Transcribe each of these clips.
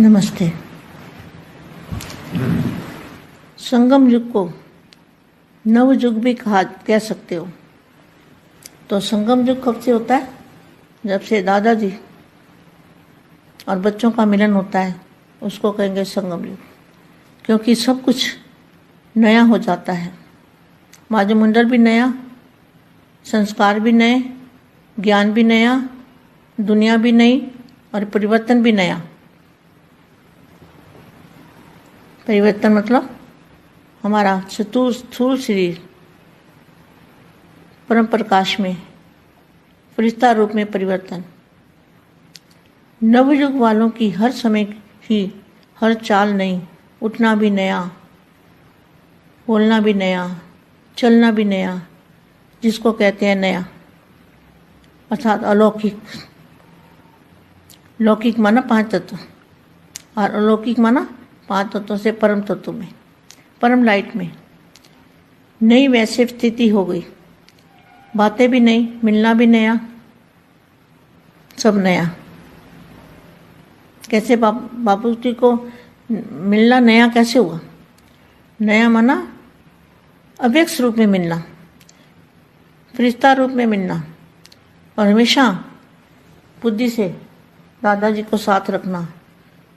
नमस्ते। संगम युग को नव युग भी कहा, कह सकते हो। तो संगम युग कब से होता है? जब से दादाजी और बच्चों का मिलन होता है, उसको कहेंगे संगम युग। क्योंकि सब कुछ नया हो जाता है। वायुमंडल भी नया, संस्कार भी नए, ज्ञान भी नया, दुनिया भी नई और परिवर्तन भी नया। परिवर्तन मतलब हमारा चतुर स्थूल शरीर, परम प्रकाश में, फरिश्ता रूप में परिवर्तन। नवयुग वालों की हर समय ही हर चाल नई उठना भी नया, बोलना भी नया, चलना भी नया, जिसको कहते हैं नया, अर्थात अलौकिक। लौकिक माना पाँच तत्व, और अलौकिक माना पाँच तत्वों से परम तत्व में, परम लाइट में। नई वैसे स्थिति हो गई। बातें भी नई, मिलना भी नया, सब नया। कैसे बाप बापू जी को मिलना नया कैसे हुआ? नया माना अव्यक्त रूप में मिलना, फरिश्ता रूप में मिलना, और हमेशा बुद्धि से दादाजी को साथ रखना।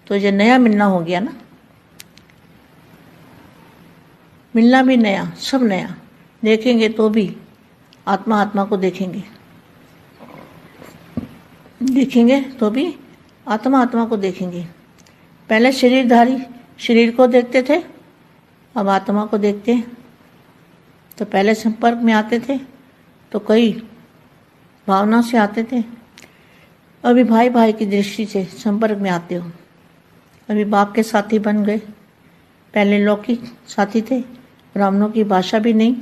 तो ये नया मिलना हो गया ना? मिलना भी नया, सब नया। देखेंगे तो भी आत्मा आत्मा को देखेंगे। देखेंगे तो भी आत्मा आत्मा को देखेंगे। पहले शरीरधारी शरीर को देखते थे, अब आत्मा को देखते हैं। तो पहले संपर्क में आते थे तो कई भावना से आते थे। अभी भाई भाई की दृष्टि से संपर्क में आते हो। अभी बाप के साथी बन गए। पहले लौकिक साथी थे ब्राह्मणों की भाषा भी नहीं,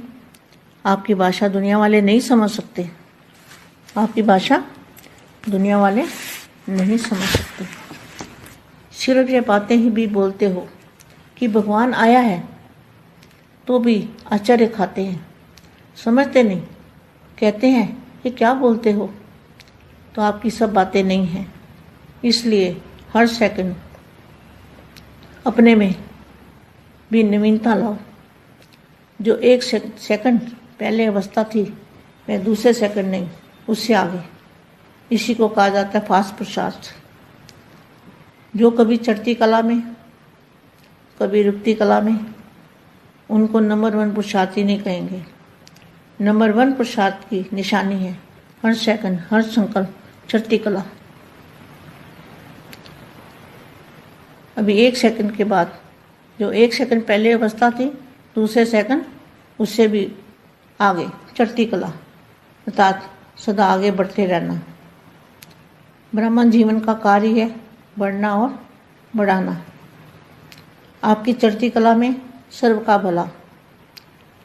आपकी भाषा दुनिया वाले नहीं समझ सकते। आपकी भाषा दुनिया वाले नहीं समझ सकते। सिर्फ़ ये बातें ही भी बोलते हो कि भगवान आया है तो भी आश्चर्य खाते हैं। समझते नहीं, कहते हैं कि क्या बोलते हो? तो आपकी सब बातें नहीं हैं। इसलिए हर सेकंड अपने में भी नवीनता लाओ। जो एक सेकंड पहले अवस्था थी, मैं दूसरे सेकंड नहीं, उससे आगे। इसी को कहा जाता है फास्ट पुरुषार्थ जो कभी चढ़ती कला में, कभी रुकती कला में, उनको नंबर वन प्रसाद ही नहीं कहेंगे। नंबर वन पुरुषार्थ की निशानी है हर सेकंड हर संकल्प, चढ़ती कला। अभी एक सेकंड के बाद, जो एक सेकंड पहले अवस्था थी दूसरे सेकंड उससे भी आगे, चढ़ती कला। अर्थात सदा आगे बढ़ते रहना। ब्राह्मण जीवन का कार्य है बढ़ना और बढ़ाना। आपकी चढ़ती कला में सर्व का भला।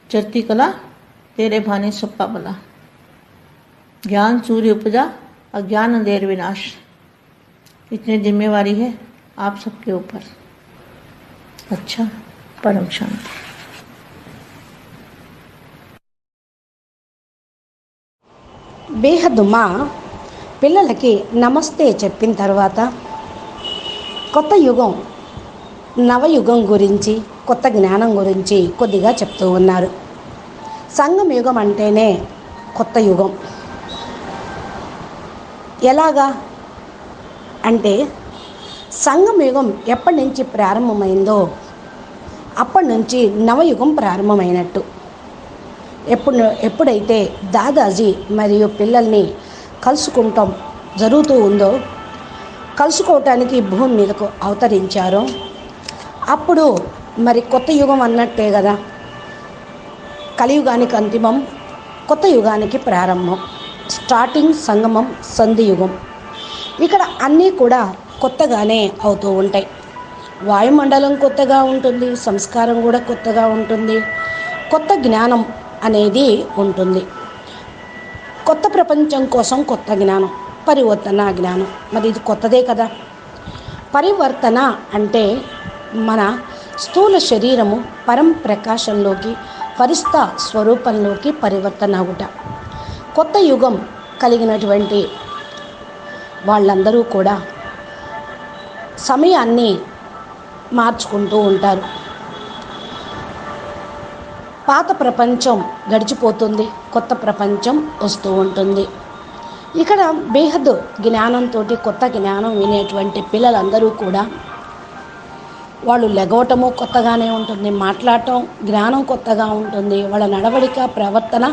चढ़ती कला तेरे भाने सबका भला। ज्ञान, सूर्य, उपजा, अज्ञान, अंधेर, विनाश। इतनी जिम्मेवारी है आप सबके ऊपर। अच्छा परम शांति। బేహదుమా పిల్లలకి నమస్తే చెప్పిన తర్వాత కొత్త యుగం నవయుగం గురించి కొత్త జ్ఞానం గురించి కొద్దిగా చెప్తూ ఉన్నారు. సంఘం యుగం అంటేనే కొత్త యుగం. ఎలాగా? అంటే సంఘం యుగం ఎప్పటి నుంచి ప్రారంభమైందో అప్పటి నుంచి నవయుగం ప్రారంభమైనట్టు. ఎప్పుడు ఎప్పుడైతే దాదాజీ మరియు పిల్లల్ని కలుసుకుంటాం జరుగుతూ ఉందో కలుసుకోవటానికి భూమి మీదకు అవతరించారో అప్పుడు మరి కొత్త యుగం అన్నట్టే కదా. కలియుగానికి అంతిమం కొత్త యుగానికి ప్రారంభం స్టార్టింగ్ సంగమం సంధియుగం ఇక్కడ అన్నీ కూడా కొత్తగానే అవుతూ ఉంటాయి. వాయుమండలం కొత్తగా ఉంటుంది సంస్కారం కూడా కొత్తగా ఉంటుంది. కొత్త జ్ఞానం అనేది ఉంటుంది. కొత్త ప్రపంచం కోసం కొత్త జ్ఞానం పరివర్తన జ్ఞానం. మరి ఇది కొత్తదే కదా? పరివర్తన అంటే మన స్థూల శరీరము పరం ప్రకాశంలోకి పరిస్థ స్వరూపంలోకి పరివర్తన అవుట. కొత్త యుగం కలిగినటువంటి వాళ్ళందరూ కూడా సమయాన్ని మార్చుకుంటూ ఉంటారు. పాత ప్రపంచం గడిచిపోతుంది కొత్త ప్రపంచం వస్తూ ఉంటుంది. ఇక్కడ బేహద్ జ్ఞానంతో కొత్త జ్ఞానం వినేటువంటి పిల్లలందరూ కూడా వాళ్ళు లెగవటము కొత్తగానే ఉంటుంది మాట్లాడటం జ్ఞానం కొత్తగా ఉంటుంది వాళ్ళ నడవడిక ప్రవర్తన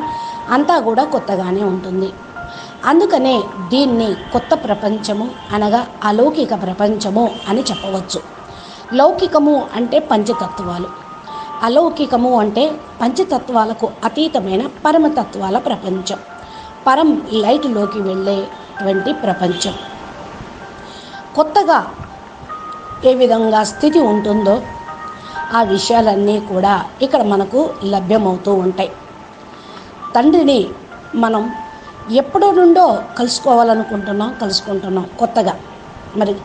అంతా కూడా కొత్తగానే ఉంటుంది. అందుకనే దీన్ని కొత్త ప్రపంచము అనగా అలౌకిక ప్రపంచము అని చెప్పవచ్చు. లౌకికము అంటే పంచతత్వాలు. అలౌకికము అంటే పంచతత్వాలకు అతీతమైన పరమతత్వాల ప్రపంచం. పరం లైట్లోకి వెళ్ళేటువంటి ప్రపంచం. కొత్తగా ఏ విధంగా స్థితి ఉంటుందో ఆ విషయాలన్నీ కూడా ఇక్కడ మనకు లభ్యమవుతూ ఉంటాయి. తండ్రిని మనం ఎప్పటి నుండో కలుసుకోవాలనుకుంటున్నాం కలుసుకుంటున్నాం కొత్తగా. మరి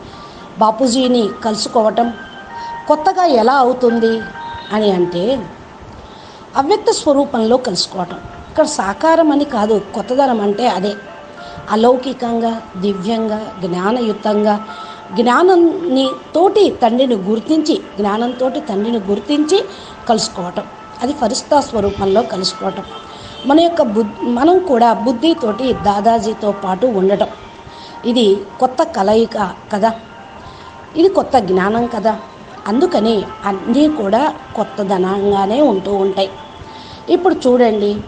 బాపూజీని కలుసుకోవటం కొత్తగా ఎలా అవుతుంది? అని అంటే అవ్యక్త స్వరూపంలో కలుసుకోవటం. ఇక్కడ సాకారం అని కాదు కొత్తదనం అంటే అదే. అలౌకికంగా దివ్యంగా జ్ఞానయుతంగా జ్ఞానాన్ని తోటి తండ్రిని గుర్తించి జ్ఞానంతో తండ్రిని గుర్తించి కలుసుకోవటం. అది ఫరిస్తా స్వరూపంలో కలుసుకోవటం. మన యొక్క బుద్ధి మనం కూడా బుద్ధితోటి దాదాజీతో పాటు ఉండటం. ఇది కొత్త కలయిక కదా. ఇది కొత్త జ్ఞానం కదా. అందుకని అన్నీ కూడా కొత్తదనంగానే ఉంటూ ఉంటాయి. ఇప్పుడు చూడండి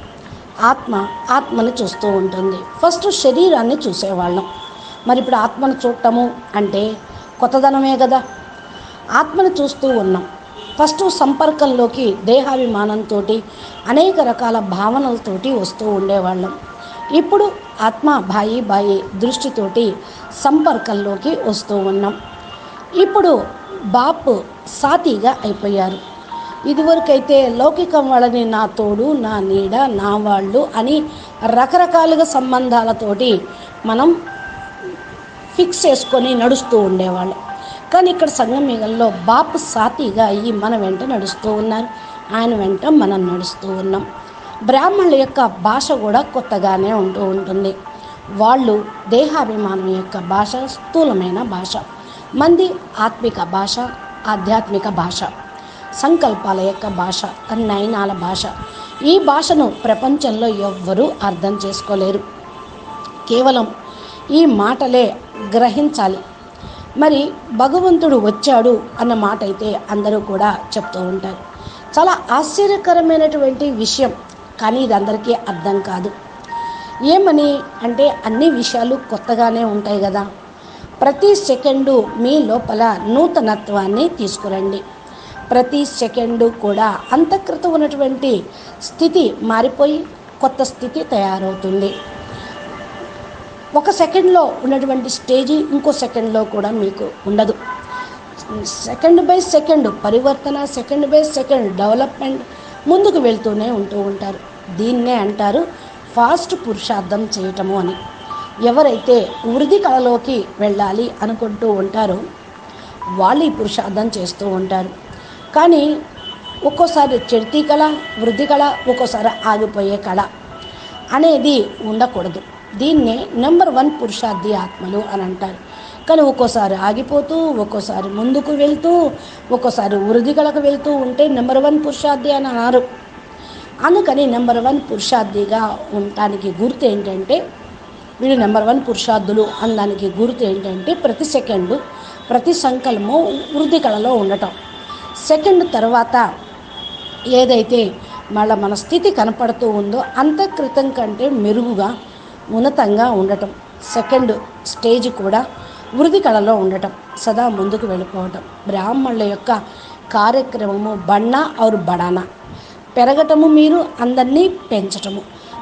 ఆత్మ ఆత్మని చూస్తూ ఉంటుంది. ఫస్ట్ శరీరాన్ని చూసేవాళ్ళం. మరి ఇప్పుడు ఆత్మను చూడటము అంటే కొత్తదనమే కదా. ఆత్మను చూస్తూ ఉన్నాం. ఫస్ట్ సంపర్కంలోకి దేహాభిమానంతో అనేక రకాల భావనలతోటి వస్తూ ఉండేవాళ్ళం. ఇప్పుడు ఆత్మ బాయి బాయి దృష్టితోటి సంపర్కంలోకి వస్తూ ఉన్నాం. ఇప్పుడు బాపు సాతిగా అయిపోయారు. ఇదివరకైతే లౌకికం వాళ్ళని నా తోడు నా నీడ నా వాళ్ళు అని రకరకాలుగా సంబంధాలతోటి మనం ఫిక్స్ చేసుకొని నడుస్తూ ఉండేవాళ్ళం. కానీ ఇక్కడ సంగమీగంలో బాపు సాతిగా అయ్యి మన వెంట నడుస్తూ ఉన్నారు. ఆయన వెంట మనం నడుస్తూ ఉన్నాం. బ్రాహ్మణుల యొక్క భాష కూడా కొత్తగానే ఉంటూ ఉంటుంది. వాళ్ళు దేహాభిమానం యొక్క భాష స్థూలమైన భాష. మంది ఆత్మిక భాష ఆధ్యాత్మిక భాష సంకల్పాల యొక్క భాష నయనాల భాష. ఈ భాషను ప్రపంచంలో ఎవ్వరూ అర్థం చేసుకోలేరు. కేవలం ఈ మాటలే గ్రహించాలి. మరి భగవంతుడు వచ్చాడు అన్న మాట అయితే అందరూ కూడా చెప్తూ ఉంటారు. చాలా ఆశ్చర్యకరమైనటువంటి విషయం కానీ ఇది అందరికీ అర్థం కాదు. ఏమని అంటే అన్ని విషయాలు కొత్తగానే ఉంటాయి కదా. ప్రతి సెకండు మీ లోపల నూతనత్వాన్ని తీసుకురండి. ప్రతి సెకండు కూడా అంతఃకృత ఉన్నటువంటి స్థితి మారిపోయి కొత్త స్థితి తయారవుతుంది. ఒక సెకండ్లో ఉన్నటువంటి స్టేజీ ఇంకో సెకండ్లో కూడా మీకు ఉండదు. సెకండ్ బై సెకండ్ పరివర్తన సెకండ్ బై సెకండ్ డెవలప్మెంట్ ముందుకు వెళ్తూనే ఉంటూ ఉంటారు. దీన్నే అంటారు ఫాస్ట్ పురుషార్థం చేయటము అని. ఎవరైతే వృద్ధి కళలోకి వెళ్ళాలి అనుకుంటూ ఉంటారో వాళ్ళు ఈ పురుషార్థం చేస్తూ ఉంటారు. కానీ ఒక్కోసారి చెడితీ కళ వృద్ధి కళ ఒక్కోసారి ఆగిపోయే కళ అనేది ఉండకూడదు. దీన్నే నెంబర్ వన్ పురుషార్థి ఆత్మలు అని అంటారు. కానీ ఒక్కోసారి ఆగిపోతూ ఒక్కోసారి ముందుకు వెళ్తూ ఒక్కోసారి వృద్ధి కళకు వెళ్తూ ఉంటే నెంబర్ వన్ పురుషార్థి అని అన్నారు. అందుకని నెంబర్ వన్ పురుషార్థిగా ఉండటానికి గుర్తు ఏంటంటే వీడు నెంబర్ వన్ పురుషార్థులు అనడానికి గుర్తు ఏంటంటే ప్రతి సెకండు ప్రతి సంకల్పము వృద్ధి కళలో ఉండటం. సెకండ్ తర్వాత ఏదైతే మళ్ళీ మన స్థితి కనపడుతూ ఉందో అంతఃకృతం కంటే మెరుగుగా ఉన్నతంగా ఉండటం. సెకండ్ స్టేజ్ కూడా వృద్ధి కళలో ఉండటం సదా ముందుకు వెళ్ళిపోవటం. బ్రాహ్మణుల యొక్క కార్యక్రమము బన్నా ఆరు బడానా. పెరగటము మీరు అందరినీ పెంచటము.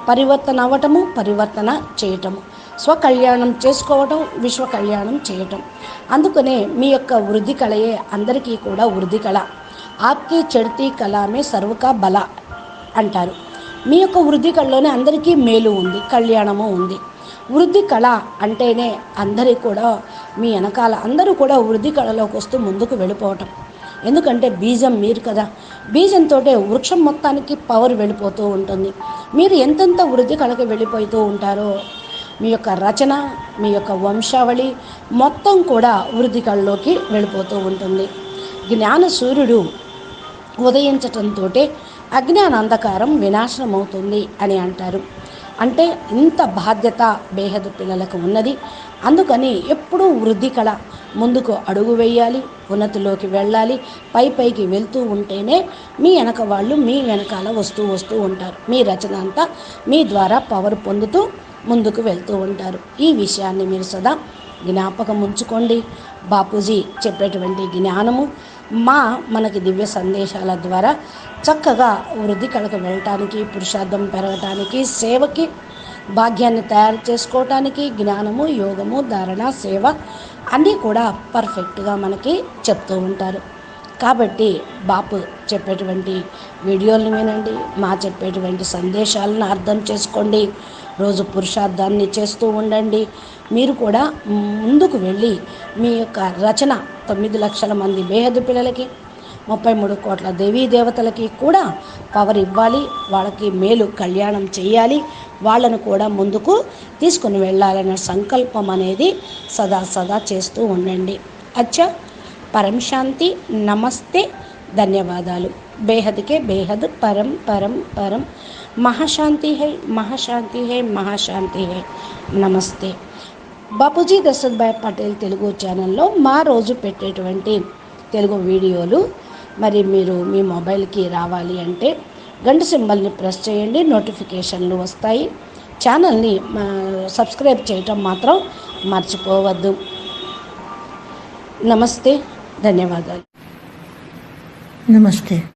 పరివర్తన అవ్వటము పరివర్తన చేయటము. స్వకళ్యాణం చేసుకోవటం విశ్వ కళ్యాణం చేయటం. అందుకనే మీ యొక్క వృద్ధి కళయే అందరికీ కూడా వృద్ధి కళ. ఆప్కి చెడితి కళమే సర్వకా బల అంటారు. మీ యొక్క వృద్ధి కళలోనే అందరికీ మేలు ఉంది కళ్యాణము ఉంది. వృద్ధి కళ అంటేనే అందరికీ కూడా మీ వెనకాల అందరూ కూడా వృద్ధి కళలోకి వస్తూ ముందుకు వెళ్ళిపోవటం. ఎందుకంటే బీజం మీరు కదా. బీజంతో వృక్షం మొత్తానికి పవర్ వెళ్ళిపోతూ ఉంటుంది. మీరు ఎంతెంత వృద్ధి కళకి వెళ్ళిపోతూ ఉంటారో మీ యొక్క రచన మీ యొక్క వంశావళి మొత్తం కూడా వృద్ధి కళ్ళలోకి వెళ్ళిపోతూ ఉంటుంది. జ్ఞాన సూర్యుడు ఉదయించటంతో అజ్ఞాన అంధకారం వినాశనం అవుతుంది అని అంటారు. అంటే ఇంత బాధ్యత బేహదు పిల్లలకు ఉన్నది. అందుకని ఎప్పుడూ వృద్ధి కళ. ముందుకు అడుగు వేయాలి ఉన్నతిలోకి వెళ్ళాలి పై పైకి వెళ్తూ ఉంటేనే మీ వెనక వాళ్ళు మీ వెనకాల వస్తూ వస్తూ ఉంటారు. మీ రచన అంతా మీ ద్వారా పవర్ పొందుతూ ముందుకు వెళ్తూ ఉంటారు. ఈ విషయాన్ని మీరు సదా జ్ఞాపకం ఉంచుకోండి. బాపూజీ చెప్పేటువంటి జ్ఞానము మా మనకి దివ్య సందేశాల ద్వారా చక్కగా వృద్ధి కళకు వెళ్ళటానికి పురుషార్థం పెరగటానికి సేవకి భాగ్యాన్ని తయారు చేసుకోవటానికి జ్ఞానము యోగము ధారణ సేవ అన్నీ కూడా పర్ఫెక్ట్గా మనకి చెప్తూ ఉంటారు. కాబట్టి బాపు చెప్పేటువంటి వీడియోలను వినండి మా చెప్పేటువంటి సందేశాలను అర్థం చేసుకోండి రోజు పురుషార్థాన్ని చేస్తూ ఉండండి. మీరు కూడా ముందుకు వెళ్ళి మీ యొక్క రచన తొమ్మిది లక్షల మంది బేహదు పిల్లలకి ముప్పై మూడు కోట్ల దేవీ దేవతలకి కూడా పవర్ ఇవ్వాలి వాళ్ళకి మేలు కళ్యాణం చేయాలి వాళ్ళను కూడా ముందుకు తీసుకుని వెళ్ళాలనే సంకల్పం అనేది సదా సదా చేస్తూ ఉండండి. అచ్చా పరం శాంతి నమస్తే ధన్యవాదాలు. బేహద్కే బేహద్ పరం పరం పరం. మహాశాంతి హే మహాశాంతి హే మహాశాంతి హై. నమస్తే. బాపూజీ దశరథ్ భాయ్ పటేల్ తెలుగు ఛానల్లో మా రోజు పెట్టేటువంటి తెలుగు వీడియోలు మరి మీరు మీ మొబైల్కి రావాలి అంటే గంట సింబల్ని ప్రెస్ చేయండి నోటిఫికేషన్లు వస్తాయి. ఛానల్ని సబ్స్క్రైబ్ చేయటం మాత్రం మర్చిపోవద్దు. నమస్తే ధన్యవాదాలు. నమస్తే.